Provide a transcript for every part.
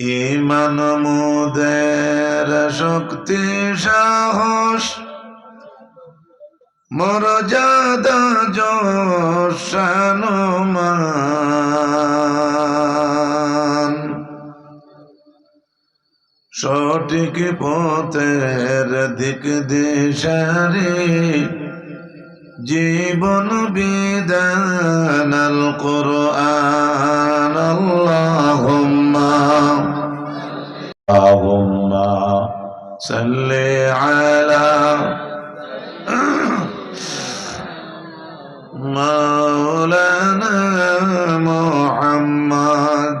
ইমান মুদের শক্তি সাহস মরজাদা যশানুমান। সঠিক পথের দিক দিশারি, জীবন বিধান আল কোরআন, আল্লাহুম্মা। اللهم صل على مولانا محمد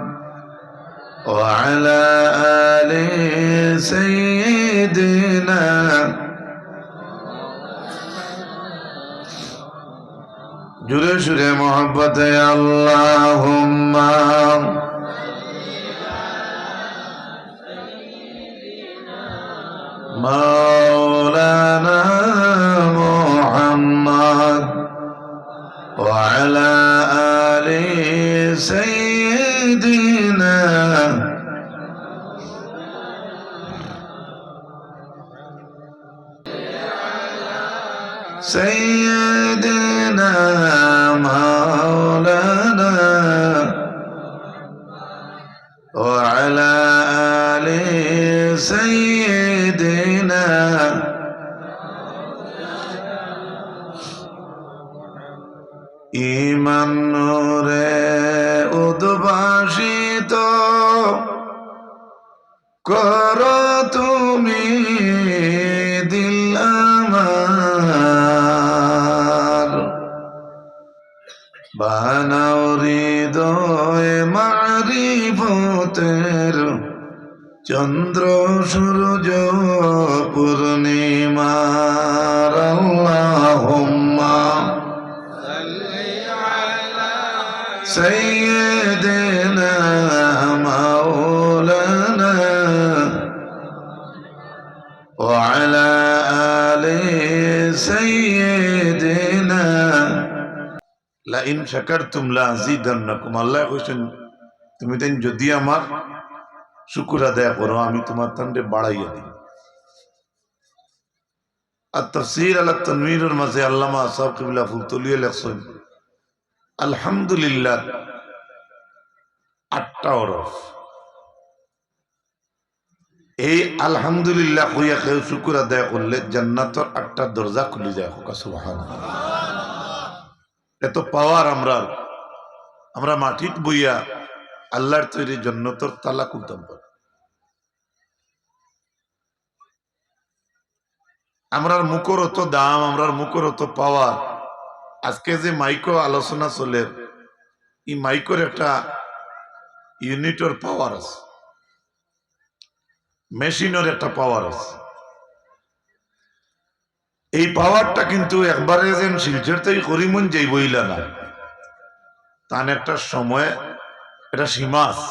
وعلى آل سيدنا جل شر محبت اللهم مولانا محمد وعلى آل سيدنا ইমান চন্দ্র সূর্য পূর্ণিমার আল্লাহুম্মা সাল্লি আলা সাইয়্যিদিনা মাওলানা ওয়া আলা আলি সাইয়্যিদিনা লা ইন শাকারতুম লা আযীদান্নাকুম আল্লাহ কইছেন তুমি দেন যদি আমার শুকুর আদায় করো, আমি তোমার তান্ডে বাড়াইয়া দিই। আর তফসির আলা তনবীরের মাঝে আল্লামা আসাব কিবলা ফুলতলিয়া লেখছেন, আলহামদুলিল্লাহ, আটটা ওরফ। এই আলহামদুলিল্লাহ হইয়া কেউ শুকুর আদায় করলে জান্নাতর আটটা দরজা খুলে যায়, হোকা এত পাওয়ার আমরা আমরা মাটিত বইয়া আল্লাহর তৈরি জন্নতর তালা খুলতাম পারি আমরার মুখর অত দাম, আমরার মুখর অত পাওয়ার, আজকে যে মাইকো আলোচনা চলে, এই মাইকোর একটা ইউনিটর পাওয়ার আছে। মেশিনের একটা পাওয়ার আছে। এই পাওয়ারটা কিন্তু একবারে যেন শিলচর থেকে করিমন যাই বইলা না। তার একটা সময় এটা সীমা আছে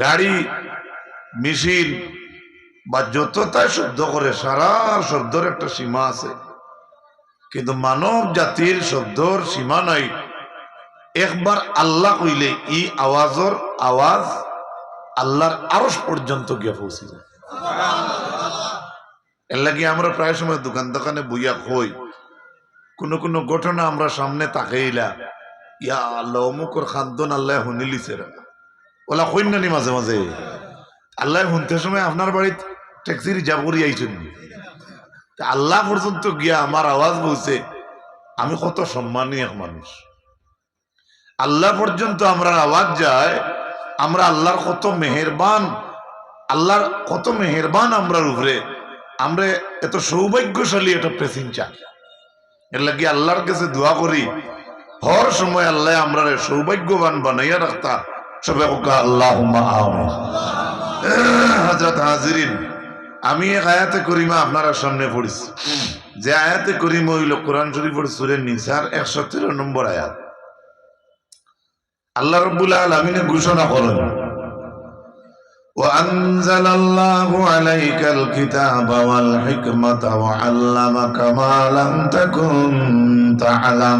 গাড়ি মেশিন বা যত তাই শব্দ করে, সারা শব্দের একটা সীমা আছে। কিন্তু মানব জাতির শব্দর সীমা নাই। একবার আল্লাহ কইলে ই আওয়াজর আওয়াজ আল্লাহর আরস পর্যন্ত গিয়ে পৌঁছে যায় এর লাগি আমরা প্রায় সময় দোকান দোকানে বইয়া হই কোনো কোনো ঘটনা আমরা সামনে তাকাইলা। ইয়া আল্লাহ অমুকর খাদ্যন আল্লাহ ওলা মাঝে মাঝে। আল্লাহ শুনতে সময় আপনার বাড়িতে ট্যাক্সি রিজার্ভ করি আইছেন আল্লাহ পর্যন্ত গিয়া আমার আওয়াজ বলছে, আমি কত সম্মানী এক মানুষ। আল্লাহ পর্যন্ত আমরা আওয়াজ যায়, আমরা আল্লাহর কত মেহেরবান, আল্লাহর কত মেহেরবান আমরার উপরে। আমরা এত সৌভাগ্যশালী একটা প্রেসিনচার এর লাগি আল্লাহর কাছে দোয়া করি হর সময় আল্লাহ আমরা সৌভাগ্যবান বানাইয়া রাখতা সবে আল্লাহ হজরত হাজিরিন আমি এক আয়াতে করিমা আপনারা সামনে পড়েছি যে আয়াতে করিমা হইল কোরআন শরীফের সুরের নিসার একশো তেরো নম্বর আয়াত আল্লাহ রব্বুল আলমিনে ঘোষণা করেন وأنزل الله عليك الكتاب والحكمة وعلمك ما لم تكن تعلم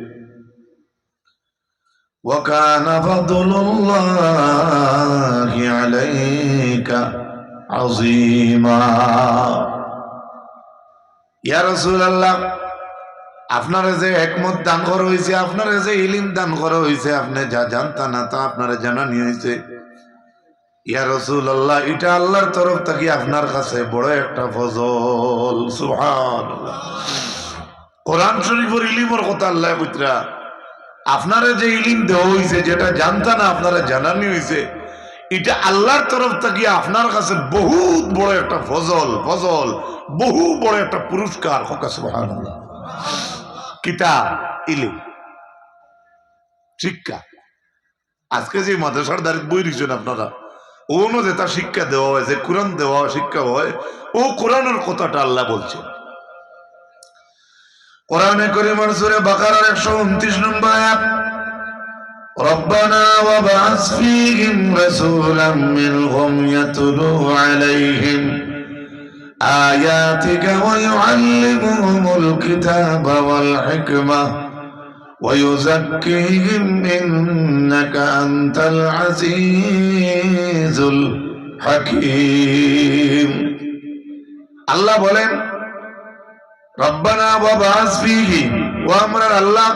وكان فضل الله عليك عظيما ইয়া রাসূলুল্লাহ আপনারে যে একমত দান করা হয়েছে আপনারে যে ইলিম দান করা হয়েছে আপনি যা জানতা না তা আপনারে জানানি হয়েছে ইয়া রাসূলুল্লাহ এটা আল্লাহর তরফ থেকে আপনার কাছে বড় একটা ফজল সুবহানাল্লাহ কোরআন শরীফের ইলিমের কথা আল্লাহ কইতরা আপনারা যে ইলিম দেওয়া হয়েছে যেটা জানতা না আপনারা জানানি হয়েছে এটা আল্লাহর তরফ থেকে আপনার কাছে বহুত বড় একটা ফজল ফজল, বহু বড় একটা পুরস্কার। শিক্ষা। আজকে যে মাদ্রাসার দাঁড়িয়ে বই দিচ্ছেন আপনারা ওনো যে তার শিক্ষা দেওয়া হয় যে কোরআন দেওয়া, শিক্ষা হয়। ও কোরআনের কথাটা আল্লাহ বলছে কোরআনে করিমের সূরা বাকারার 129 নম্বর আয়াত ربنا وابعث فيهم رسولا منهم يتلو عليهم آياتك ويعلمهم الكتاب والحكمة ويزكيهم إنك أنت العزيز الحكيم الله বলেন আল্লাহ,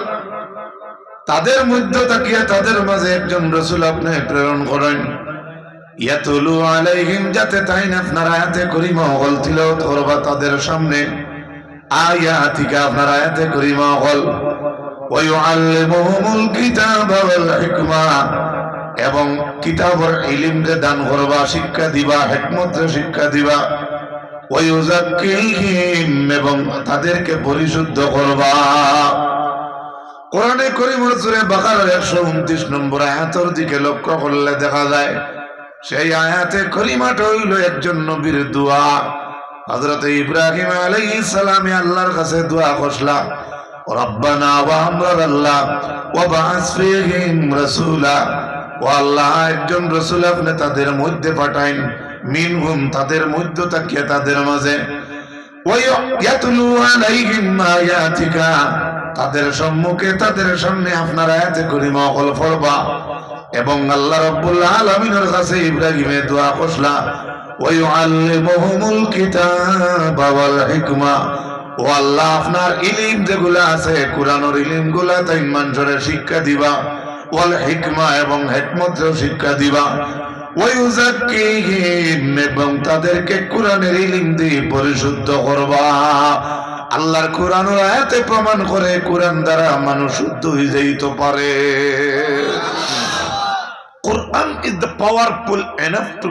তাদের মধ্যে তাকিয়ে তাদের মাঝে একজন রসুল আপনি প্রেরণ করেন। ইয়াতুলু আলাইহিম, যাতে তাই না আপনার আয়াতে করিমা হল তিলাওয়াত করবা তাদের সামনে। আয়াতিকা আপনার আয়াতে করিমা হল ওয়ায়ুআল্লিমুহুমুল কিতাবা ওয়াল হিকমা। এবং কিতাবর ইলম দান করবা, শিক্ষা দিবা হিকমত শিক্ষা দিবা। এবং তাদেরকে পরিশুদ্ধ করবা। কোরআনে করিমুল সূরা বাকারার 129 নম্বর আয়াতের দিকে লক্ষ্য করলে দেখা যায়, সেই আয়াতে করিমাটা হইল একজন নবীর দোয়া। হযরত ইব্রাহিম আলাইহিস সালামে আল্লাহর কাছে দোয়া করলা রব্বানা ওয়া আমরার আল্লাহ ওয়া বা'আস ফীহিম ও আল্লাহ একজন রাসূল আপনি তাদের মধ্যে পাঠাইন। মিনহুম, তাদের মধ্য তাকিয়ে তাদের মাঝে। তাদের সম্মুখে, তাদের সামনে আপনার আয়াতে করিমা অকল ফরবা। এবং আল্লাহ রাব্বুল আলামিনের কাছে ইব্রাহিমে দোয়া করলা ওয়ায়ুআল্লিমুহুমুল কিতাবা ওয়াল হিকমা। ও আল্লাহ, আপনার ইলিম যেগুলা আছে, কোরআনের ইলিমগুলা তাই মানুষের শিক্ষা দিবা, ওয়াল হিকমা এবং হেকমতের শিক্ষা দিবা। এবং তাদেরকে কোরআনের দিয়ে পরিশুদ্ধ করবা। আল্লাহর কোরআন আয়াতে প্রমাণ করে কোরআন দ্বারা মানুষ শুদ্ধ হয়ে যাইতে পারে। Quran is the powerful enough to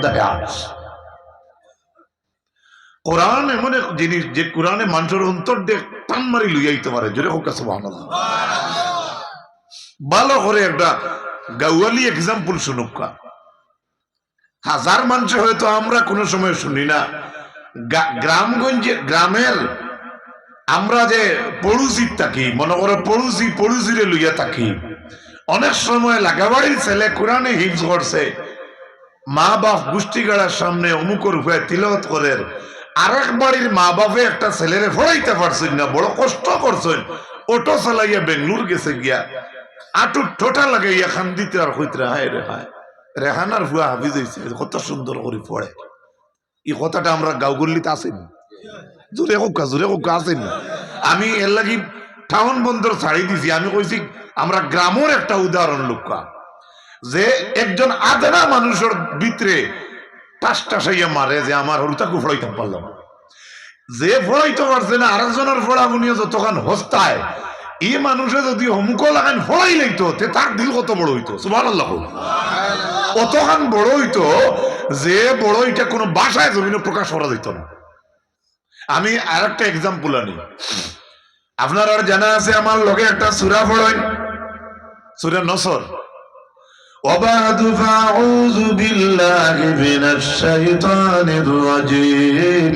the Quran এমন এক জিনিস যে কোরআনে মানুষের অন্তর দিয়ে টান মারি লইয়াইতে পারে। জোরে হোক সুবহানাল্লাহ। ভালো করে একটা গাওয়ালি এক্সাম্পল শুনুক। হাজার মানুষ হয়তো আমরা কোনো সময় শুনি না। গ্রামগঞ্জে গ্রামের আমরা যে পড়ুসির থাকি, মনে করো পড়ুসি পড়ুসিরে লইয়া থাকি, অনেক সময় লাগাবাড়ির ছেলে কোরআনে হিফজ করছে মা বাপ গোষ্ঠী গাড়ার সামনে অমুকর হয়ে তিলত করে আর এক বাড়ির মা বাপে একটা ছেলেরে ফড়াইতে পারছেন না, বড় কষ্ট করছেন, অটো চালাইয়া বেঙ্গলোর গেছে গিয়া আটু ঠোঁটা লাগাইয়া খান দিতে আর কইতে হায় রে হায়। রেহানার ভুয়া হাফিজ হয়েছে কত সুন্দর করে পড়ে। এই কথাটা আমরা গাঁওগুল্লিতে আসেন। জোরে হোক জোরে হোক আসেন। আমি এর লাগি টাউন বন্দর ছাড়ি দিছি। আমি কইছি, আমরা গ্রামের একটা উদাহরণ লোকা যে একজন আধেনা মানুষের ভিতরে টাসটা সাইয়া মারে যে আমার হরুতাকে ফড়াইতে পারলাম। যে ফড়াইতে পারছে না, আরেকজনের ফড়া বুনিয়ে যতক্ষণ হস্তায় এই মানুষে যদি হমুক লাগান ফড়াই লাইতো তে তার দিল কত বড় হইতো সুবাহ আল্লাহ অতখান বড় হইতো যে বড় এটা কোনো বাসায় জমিনে প্রকাশ করা যেত না আমি আর একটা এক্সাম্পল আনি আপনার আর জানা আছে আমার লগে একটা সুরা ফড়ই সুরা নসর وبعد فأعوذ بالله من الشيطان الرجيم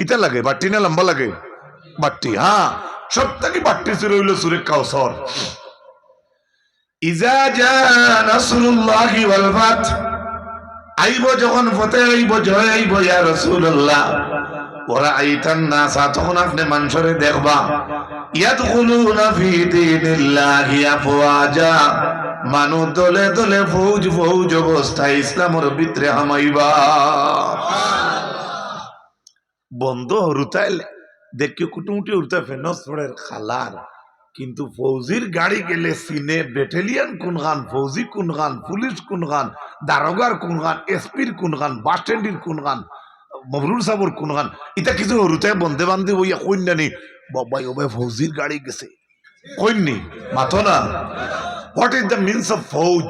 কিতা লাগে? বাট্টি না লম্বা লাগে? বাট্টি হ্যাঁ। সব থেকে বাট্টি সুরে হইল সুরে কাউসর। ইজা জা নাসরুল্লাহি ওয়াল ফাত, আইব যখন ফতে আইব, জয় আইব ইয়া রাসূলুল্লাহ। ওরা আইতান না তখন আপনি মানুষরে দেখবা। ইয়াদখুলুনা ফি দীনিল্লাহি আফওয়াজা মানু দলে দলে ফৌজ ফৌজ অবস্থায় ইসলামের ভিতরে হামাইবা। বন্ধ হরুতাইল দেখি কুটুমুটি উঠতে ফেনস পড়ের খালার। কিন্তু ফৌজির গাড়ি গেলে সিনে, ব্যাটালিয়ান কোন গান, ফৌজি কোন গান, পুলিশ কোন গান, দারোগার কোন গান, এসপির কোন গান, বাস স্ট্যান্ডের কোন গান মবরুল সাবর কোন গান এটা কিছু হরুতাই বন্ধে বান্ধে ওই কন্যা নেই বাবাই ওবাই ফৌজির গাড়ি গেছে। কইনি মাথো না। What is the means of ফৌজ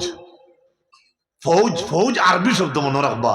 ফৌজ ফৌজ আরবি শব্দ মনে রাখবা।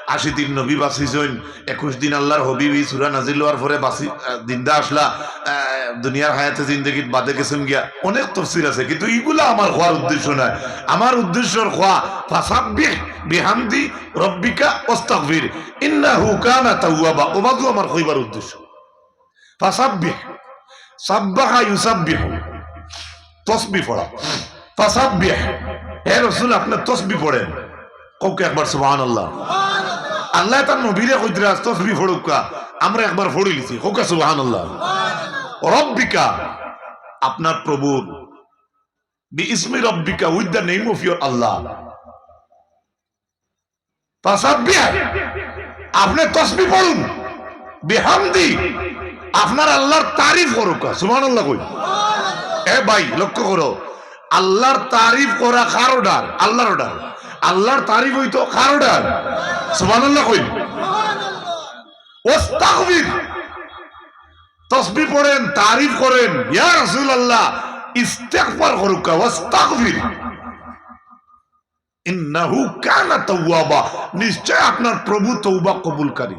আশি দিন নবী বাঁচিছেন একুশ দিন আল্লাহর হবিবি সুরা নাজিল হওয়ার পরে আ, দিনদা আসলা দুনিয়ার হায়াতে জিন্দগিত বাদে গেছেন গিয়া। অনেক তফসির আছে কিন্তু এইগুলা আমার হওয়ার উদ্দেশ্য নয়। আমার উদ্দেশ্যর হওয়া ফাসাব্বিহ বিহামদি রব্বিকা ওয়াস্তাগফির ইন্নাহু কানা তাওয়াবা ওবাদু আমার কইবার উদ্দেশ্য। ফাসাব্বিহ সাব্বাহা ইউসাব্বিহু তসবি পড়া। তাসাব্বিহ হে রাসূল আপনি তসবি পড়েন। কওকে একবার সুবহানাল্লাহ। আল্লাহ তার নবীরে কইতরা তসবি পড়ুকা আমরা একবার পড়ি লিছি। কওকে সুবহানাল্লাহ। রব্বিকা, আপনার প্রভুর। বি ইসমি রব্বিকা with the name of your Allah. আপনি তসবি পড়ুন। বিহামদি, আপনার আল্লাহর তারিফ করুকা সুবহানাল্লাহ কই। এ ভাই, লক্ষ্য করো। আল্লাহর তারিফ করা কার অর্ডার আল্লাহর অর্ডার আল্লাহর তারিফ হইতো কার অর্ডার সুবহানাল্লাহ কই ওয়াস্তাগফির তসবিহ পড়েন তারিফ করেন ইয়া রাসূলুল্লাহ ইস্তিগফার করুকা ওয়াস্তাগফির ইন্নাহু কানা তাওয়াবা। নিশ্চয় আপনার প্রভু তওবা কবুলকারী।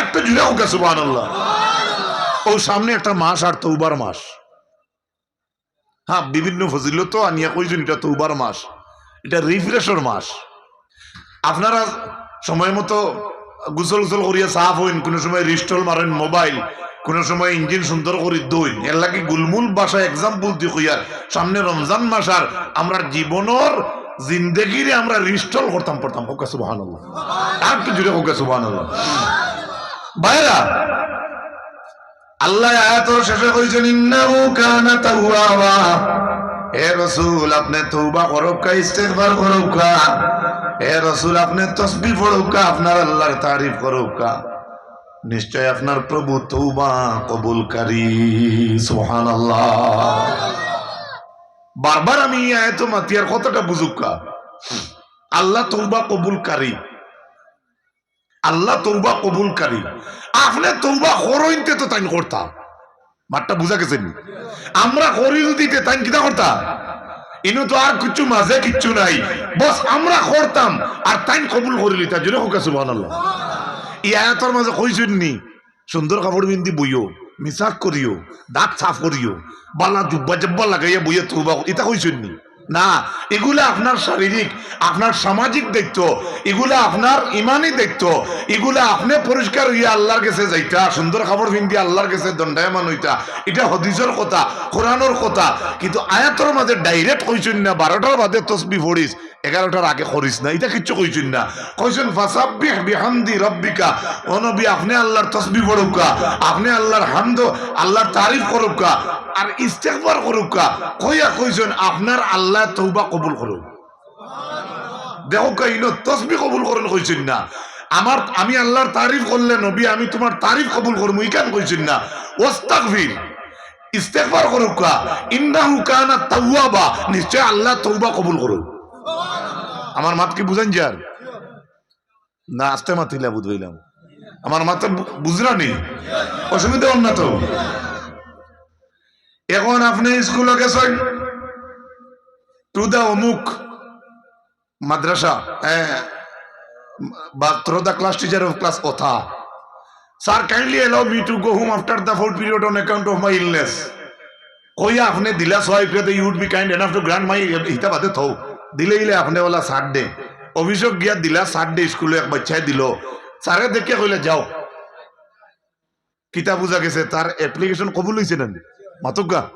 একটা জুড়ে হোক সুবহানাল্লাহ। ও সামনে একটা মাস আর তৌবার মাস। হ্যাঁ বিভিন্ন ফজিলত আনিয়া কইছেন এটা তৌবার মাস। এটা রিফ্রেশর মাস। আপনারা সময় মতো গুসল গুসল করিয়া সাফ হইন কোনো সময় রিস্টল মারেন মোবাইল, কোনো সময় ইঞ্জিন সুন্দর করে দইন। এর লাগে গুলমুল বাসা এক্সাম্পল দি কইয়ার সামনে রমজান মাস আর আমরা জীবনের জিন্দগিরে আমরা রিস্টল করতাম, পড়তাম। হোক সুবহানাল্লাহ। আর একটু জুড়ে হোক সুবহানাল্লাহ। বাইরা আল্লাহ আয়াতর শেষে কইছেন, ইন্নাহু কানা তাওয়াবা। তাসবিহ পড়ুকা আপনার তারিফ নিশ্চয় আপনার প্রভু তওবা কবুলকারী সুবহানাল্লাহ। বারবার আমি আয়াত মাতিয়ার কতটা বুঝুকা আল্লাহ তওবা কবুলকারী আল্লাহ তৌবা কবুলকারী আপনি তৌবা করইনতে তো তাই করতাম। মাঠটা বুঝা গেছে আমরা করি যদি তাই কিনা করতাম ইনু তো আর কিছু মাঝে কিচ্ছু নাই। বস, আমরা করতাম আর তাই কবুল করি তার জন্য হোক সুবহানাল্লাহ। ই আয়াতর মাঝে নি, সুন্দর কাপড় বিন্দি বইও মিশাক করিও, দাঁত সাফ করিও, বালা জুব্বা জব্বা লাগাইয়া বইয়া তুবা এটা কইছেন নি, এগুলা আপনার শারীরিক, আপনার সামাজিক দায়িত্ব এগুলা আপনার ইমানি দায়িত্ব এগুলা আপনি পরিষ্কার হইয়া আল্লাহর কাছে যাইতা, সুন্দর খাবার ভিন্দি আল্লাহর কাছে দণ্ডায়মান হইতা, এটা হদিজর কথা, কোরআনোর কথা, কিন্তু আয়াতর মাঝে ডাইরেক্ট কইছেন না, বারোটার বাদে তসবি পড়িস এগারোটার আগে করিস না, এটা কিচ্ছু কইছেন না। কইছেন, ফাসাব্বিহ বিহামদি রব্বিকা ও নবী, আপনি আল্লাহর তসবি পড়ুকা আপনি আল্লাহর হামদ, আল্লাহর তারিফ করুকা আর ইস্তেগফার করুকা কইয়া কইছেন, আপনার আল্লাহ তৌবা কবুল করুক দেখো কাইন, তসবি কবুল করেন কইছেন না। আমার, আমি আল্লাহর তারিফ করলে নবী, আমি তোমার তারিফ কবুল করব ইকান কইছেন না? ওস্তাকফির ইস্তেগফার করুকা ইন্নাহু কানা তাওয়াবা নিশ্চয় আল্লাহ তৌবা কবুল করুক আমার মাত কি বুঝেন যার না আস্তে মাতিলা বুঝবাইলাম আমার মাথা বুঝলা নি অসুবিধা না তো। এখন আপনি স্কুলে গেছেন? টু দা অমুক মাদ্রাসা হ্যাঁ বা through the class teacher of class Otha. Sir, kindly allow me to go home after the full period on account of my illness. কইয়া আপনি দিলা সহায় পেতে you would be kind enough to grant my হিতা বাদে থৌ দিলে ইলে আপনি বলা সার দে। অভিযোগ গিয়া দিলা সার দে, স্কুলে এক বাচ্চাই দিল। স্যারে দেখে কইলে, যাও। কিতা বুঝা গেছে তার অ্যাপ্লিকেশন কবুল হয়েছে না মাতকা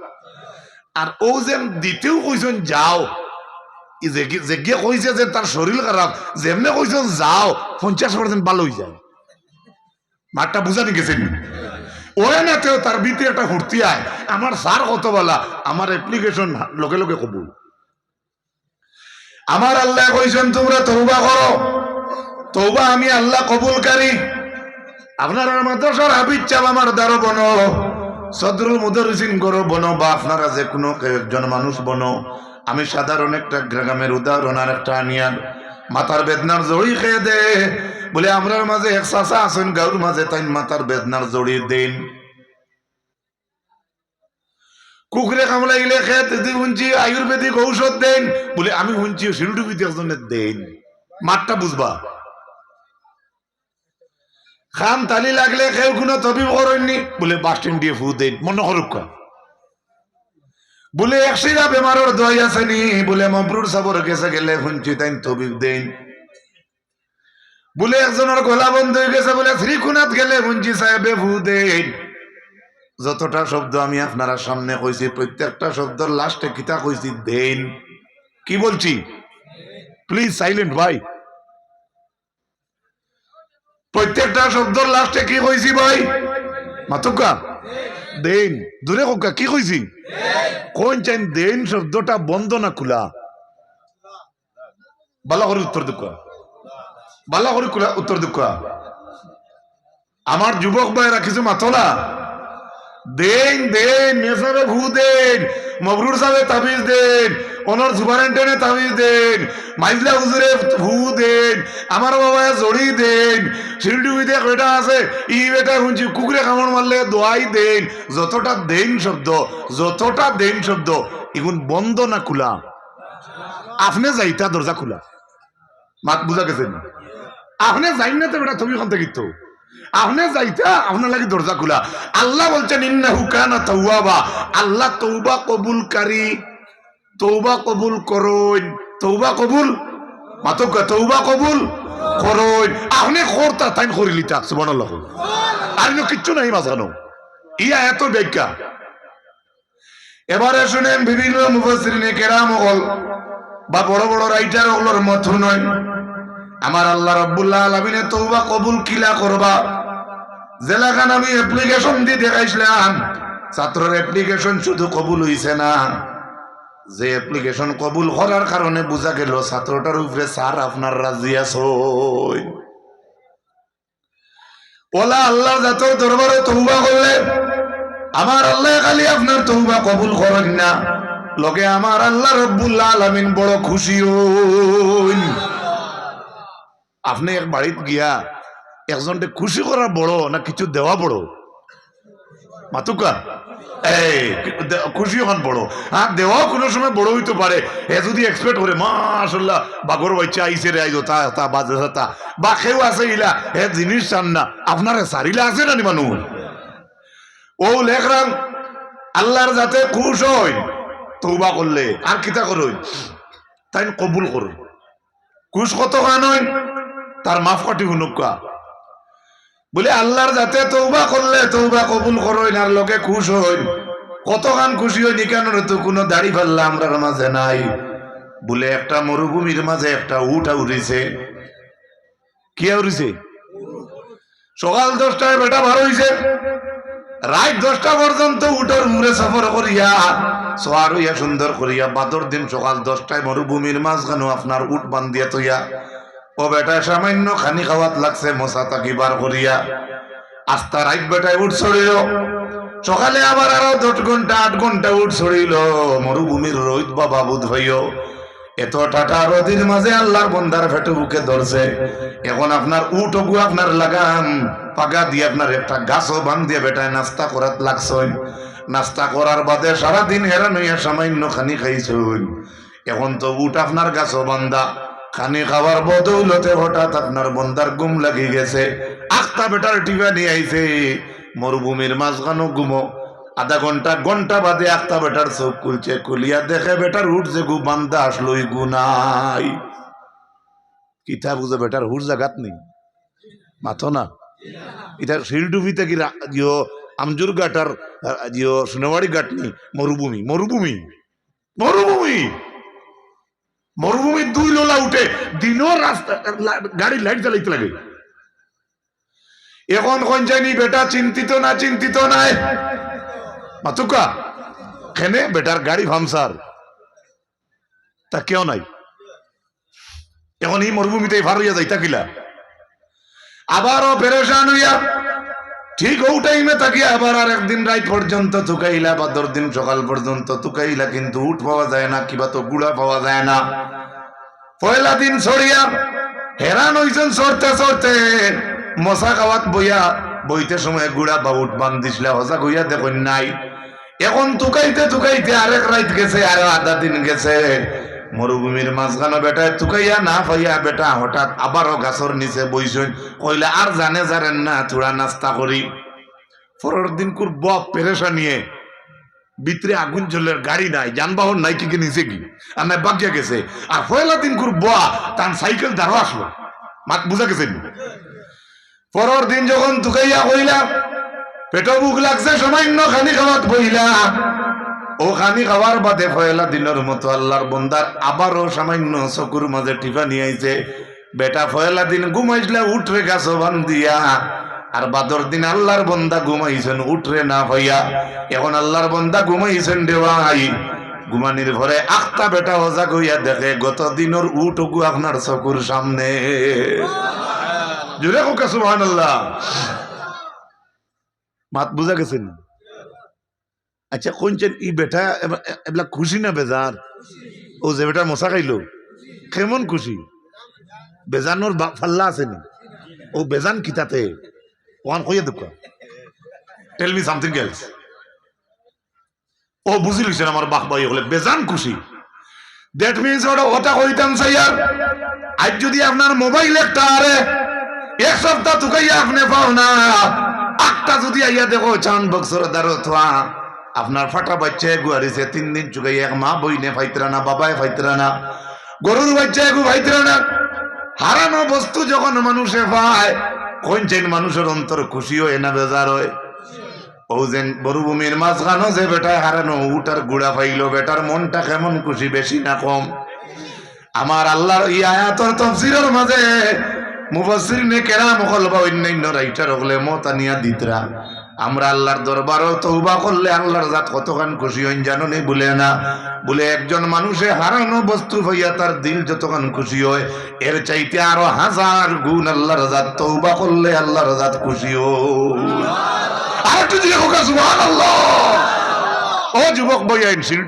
আর ও যেন দ্বিতীয় কইছেন যাও। যে- যে কইছে যে তার শরীর খারাপ যেমনে কইছেন যাও। পঞ্চাশ পার্সেন্ট ভালো হয়ে যায়। মাঠটা বুঝানি গেছেন ওরে না? তেও তার ভিতরে একটা ফুর্তি আয় আমার স্যার কত বলা? আমার অ্যাপ্লিকেশন লগে লগে কবুল। আমার আল্লাহ কইছেন, তোমরা তৌবা করো। তৌবা আমি আল্লাহ কবুলকারী আপনারা মাদ্রাসার হাবিজ চাপ আমার দ্বারা বনো, সদরুল মুদরিসিন করো বনো, বা আপনারা যে কোনো একজন মানুষ বনো। আমি সাধারণ একটা গ্রামের উদাহরণ আর একটা আনিয়ার মাথার বেদনার জড়ি খেয়ে দে। বলে, আমরার মাঝে এক চাষা আছেন গাউর মাঝে তাই মাথার বেদনার জড়ি দেন। কুকুরে কামড়াইলে খেয়ে দিদি শুনছি আয়ুর্বেদিক ঔষধ দেন। বলে, আমি শুনছি শিলডুবিতে একজনের দেন। মাঠটা বুঝবা খাম তালি লাগলে কেউ কোনো তবিব করেননি বলে বাস স্ট্যান্ড দিয়ে ফু দেন। মনে করুক। বলে একশিরা বেমারের দই আসেনি বলে মবরুর সাবর গেছে গেলে শুনছি তাই তবিব দেন। বলে একজনের গলা বন্ধ হয়ে গেছে, বলে শ্রীকুনাথ গেলে শুনছি সাহেবে ফু দেন। যতটা শব্দ আমি আপনারা সামনে কইছি, প্রত্যেকটা শব্দর লাস্টে কিতা কইছি? দেন। কি বলছি? প্লিজ সাইলেন্ট ভাই। প্রত্যেকটা শব্দর লাস্টে কি কইছি, ভাই? মাতুকা, দেন। দূরে কোকা, কি কইছি? কোন চাইন দেন শব্দটা বন্ধ না খোলা? বালা করে উত্তর দুঃখা বালা করে খোলা উত্তর দুঃখা আমার যুবক ভাইরা কিছু মাতলা দেন দেন মেসাবে ভু দেন, মবরুর সাহেব তাবিজ দেন, অনর সুপারেন্টেন্ডে তাবিজ দেন, মাইজলা হুজুরে ভু দেন, আমার বাবা জড়ি দেন, শিলডুবিতে কয়টা আছে, ই বেটা শুনছি, কুকুরে কামড় মারলে দোয়াই দেন, যতটা দেন শব্দ, যতটা দেন শব্দ, এগুন বন্ধ না খোলা? আপনি যাইতা দরজা খোলা। মাত বুঝা গেছে আপনি যাই না তো বেটা, তুমি কোন থেকে তো আপনি যাইতা আপনার লাগে দরজা খোলা। আল্লাহ বলছেন ইন্না হুকানা তৌবা আল্লাহ তৌবা কবুলকারী তৌবা কবুল করুন। তৌবা কবুল? মাতকা তৌবা কবুল করুন। আপনি করতা তাই করিলিতা সুবহানাল্লাহ। আর কিচ্ছু নাই মাঝানো। ইয়া এত ব্যাখ্যা এবারে শুনেন, বিভিন্ন মুফাসসিরিনে কেরাম হল বা বড় বড় রাইটার হলোর মত নয়। আমার আল্লাহ রব্বুল্লাহ আলমিনে তৌবা কবুল কিলা করবা। জেলাখান আমি অ্যাপ্লিকেশন দিয়ে দেখাইছিলাম। ছাত্রের অ্যাপ্লিকেশন শুধু কবুল হইছে না। যে অ্যাপ্লিকেশন কবুল করার কারণে বোঝা গেল ছাত্রটার উপরে স্যার আপনার রাজি আসই ওলা আল্লাহ জাতর দরবারে তৌবা করলে আমার আল্লাহ খালি আপনার তৌবা কবুল করেন না। লগে আমার আল্লাহ রব্বুল্লাহ আলামিন বড় খুশি হইন। আপনি এক বাড়িত গিয়া একজনকে খুশি করা বড় না কিছু দেওয়া বড়? মাতুকা? খুশি হন বড়। হ্যাঁ দেওয়াও কোনো সময় বড় হইতে পারে। এ যদি এক্সপেক্ট করে মাশাল্লাহ বাগর বাচ্চা আইসে রে আইজো তা তা, বাজে, তা বা কেউ আছে ইলা হে জিনিস চান না। আপনার সারিলা আছে না নি মানুষ ও লেখরাম, আল্লাহর যাতে খুশ হই তৌবা করলে। আর কিতা করুন? তাই কবুল করুন। খুশ কত খান হইন? তার মাফ কাটি হুনুকা বলে আল্লাহর যাতে তৌবা করলে, তৌবা কবুল করইন আর লোকে খুশ হইন। কত গান খুশি হইনি কেন তো? কোনো দাড়ি ফাল্লা আমরার মাঝে নাই। বলে একটা মরুভূমির মাঝে একটা উঠা উঠেছে কি উঠেছে সকাল দশটায় বেটা বার হইছে। রাত দশটা পর্যন্ত উঠোর মুড়ে সফর করিয়া, সোয়ার হইয়া সুন্দর করিয়া, বাদর দিন সকাল দশটায় মরুভূমির মাঝখানো আপনার উঠ বান্ধিয়া তৈয়া ও বেটা সামান্য খানি খাওয়াত লাগছে, মশা তাকি বার করিয়া। আস্তা রাত বেটায় উঠ ছড়িল। সকালে আবার আরও দশ ঘণ্টা, আট ঘণ্টা উঠ ছড়িল। মরুভূমির রোহিত বাবা বুধ হইও, এত টাটা রদির মাঝে আল্লাহর বন্দার ফেটে বুকে ধরছে। এখন আপনার উঠগু আপনার লাগাম, পাগা দিয়ে আপনার একটা গাছও বান দিয়ে বেটায় নাস্তা করাত লাগছই নাস্তা করার বাদে সারাদিন হেরান হইয়া সামান্য খানি খাইছই এখন তো উঠ আপনার গাছও বান্দা। খানি খাবার বদৌলতে হঠাৎ আপনার বন্দার গুম লাগি গেছে। আখতা বেটার টিকা নিয়ে আইছে। মরুভূমির মাঝখানো গুমো আধা ঘণ্টা ঘণ্টা বাদে আখতা বেটার চোখ খুলছে। খুলিয়া দেখে বেটার উঠছে গু বান্দা আসলো গু নাই। কিতা বুঝে বেটার হুর জাগাত নেই? মাথো না? এটা শিলডুবিতে কি জিও আমজুর আহ, জিও সোনাবাড়ি ঘাট নেই মরুভূমি মরুভূমি মরুভূমি! মরুভূমির দুই লোলা উঠে দিনও রাস্তা, লা- গাড়ি লাইট জ্বালাইতে লাগে। এখন কোন জানি বেটা চিন্তিত না, চিন্তিত নাই। মাতুকা খেনে বেটার গাড়ি ভামসার তা কেউ নাই? এখন এই মরুভূমিতে ভার হইয়া যাইতা কিলা। আবারও পেরেশান হইয়া ঠিক ও টাইমে তাকিয়ে আবার আর একদিন রাত পর্যন্ত তুকাইলা বা দশ দিন সকাল পর্যন্ত তুকাইলা কিন্তু উঠ পাওয়া যায় না, কিবা তো গুড়া পাওয়া যায় না। পয়লা দিন সরিয়া, হেরান হইছেন সরতে সরতে, মশা খাওয়াত বইয়া, বইতে সময় গুড়া বা উঠ বান দিছিলা হসা কইয়া দেখুন নাই। এখন তুকাইতে তুকাইতে আরেক রাত গেছে, আরও আধা দিন গেছে। মরুভূমির মাঝখানে বেটায় তুকাইয়া না পাইয়া বেটা হঠাৎ আবারও গাছর নিচে বইছেন কইলে, আর জানে জানেন না থোড়া নাস্তা করি। পরের দিন কুর বপ পেরেশা নিয়ে ভিতরে আগুন জ্বলের গাড়ি নাই, যানবাহন নাই, কি কি নিচে কি? আর নাই বাকিয়া গেছে। আর পয়লা দিন কুর বয়া তার সাইকেল দাঁড়ো আসলো। মাত বুঝা গেছে পরের দিন যখন তুকাইয়া কইলা পেটো বুক লাগছে, সামান্য খানি খাওয়াত বইলা ও খানি খাওয়ার বাদে ফয়লা দিনের মতো আল্লাহর বন্দার আবারও সামান্য চকুর মাঝে টিপা নিয়ে আইছে। বেটা ফয়লা দিন ঘুমাইছিলা উঠরে গাছ বান দিয়া। আর বাদর দিন আল্লাহর বন্দা ঘুমাইছেন উঠরে না হইয়া। এখন আল্লাহর বন্দা ঘুমাইছেন দেওয়াই ঘুমানির ঘরে আখতা বেটা হজা হইয়া দেখে গত দিনের উঠকু আপনার চকুর সামনে। জুড়ে কোকা সুবহান আল্লাহ মাত বুঝা গেছেন? আচ্ছা কোনছেন ই বেটা এবেলা খুশি না বেজার ও যে বেটা মশা খাইলো। কেমন খুশি? বেজানোর ফাল্লা আছে নি? ও বেজান কিতাতে। ওয়ান কইয়া দুঃখ টেল মি সামথিং এলস ও বুঝি লইছেন আমার বাহ ভাই হলে বেজান খুশি। দ্যাট মিনস ওটা ওটা কইতাম স্যার আজ যদি আপনার মোবাইল একটা আরে এক সপ্তাহ তুকাইয়া আপনি পাও না আটটা যদি আইয়া দেখো, চান বক্সর দারো থোয়া আপনার ফাটা বাচ্চা গুয়ারিছে তিন দিন চুকাইয়া এক মা বইনে ফাইতরা না, বাবায় ফাইতরা না, গরুর বাচ্চা এগু ফাইতরা না। হারানো বস্তু যখন মানুষে পায় কোনছেন মানুষের অন্তর খুশি হয় না বেজার হয়। ও যেন মরুভূমির মাঝখানো যে বেটায় হারানো উটার গুড়া পাইলো, বেটার মনটা কেমন খুশি বেশি না কম। আমার আল্লাহর এই আয়াতর তফসিরের মাঝে মুফাসসির নে কেরাম হল অন্যান্য রাইটার হলে মতানিয়া দিতরা। আমরা আল্লাহর দরবারও তৌবা করলে আল্লাহর জাত কতখান খুশি হইন জানো নি? বলে না। বলে একজন মানুষে হারানো বস্তু হইয়া তার দিল যতখান খুশি হয়, এর চাইতে আরও হাজার গুণ আল্লাহর জাত তৌবা করলে আল্লাহর জাত খুশি হয় আর একটু দিয়ে হোক ও যুবক বইয়া ইনসিল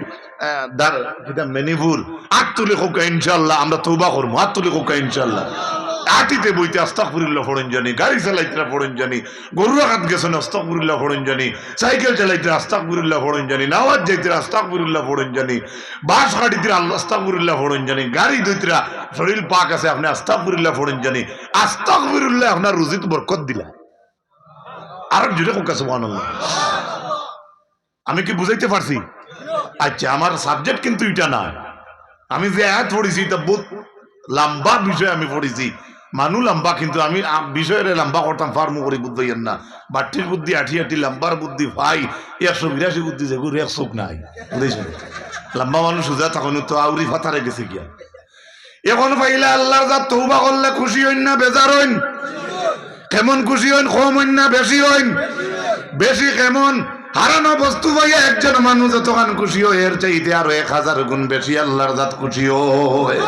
দার মেনিপুর তুলে কোকা ইনশাল্লাহ আমরা তৌবা করব। আট তুলে কোকা ইনশাল্লাহ আটিতে বইতে আস্তাকফিরুল্লাহ ফড়ন জানি, গাড়ি চালাইতে ফড়ন জানি, গরু রাখাত গেছেন আস্তাকফিরুল্লাহ ফড়ন জানি, সাইকেল চালাইতে আস্তাকফিরুল্লাহ ফড়ন জানি নাওয়াজ যাইতে আস্তাকফিরুল্লাহ ফড়ন জানি, বাস গাড়িতে আস্তাকফিরুল্লাহ ফড়ন জানি, গাড়ি দইতরা শরীর পাক আছে, আপনি আস্তাকফিরুল্লাহ ফড়ন জানি আস্তাকফিরুল্লাহ আপনার রুজিত বরকত দিলা। আর জুড়ে কোকা সুবহানাল্লাহ। আমি কি বুঝাইতে পারছি? আচ্ছা আমার সাবজেক্ট কিন্তু এটা না আমি যে আয়াত পড়েছি তা বহুত লম্বা বিষয় আমি পড়েছি। মানু লম্বা, কিন্তু আমি বিষয়ের লম্বা করতাম ফার্মু করি বুঝতেন না। বাট্টির বুদ্ধি, আঠি আঠি লম্বার বুদ্ধি, ভাই, একশো বিরাশি বুদ্ধি যেগুলো একশো নাই বুঝেছেন লম্বা মানুষ সোজা তখন তো আউরি ফাতারে গেছে গিয়া। এখন পাইলে আল্লাহর যা তৌবা করলে খুশি হইন না, বেজার হইন? কেমন খুশি হইন, কম হইন না, বেশি হইন? বেশি কেমন? হারানো বস্তু পাইয়া একজন মানুষ যতক্ষণ খুশি হয়, এর চাইতে আরও এক হাজার গুণ বেশি আল্লাহর জাত খুশি হয়।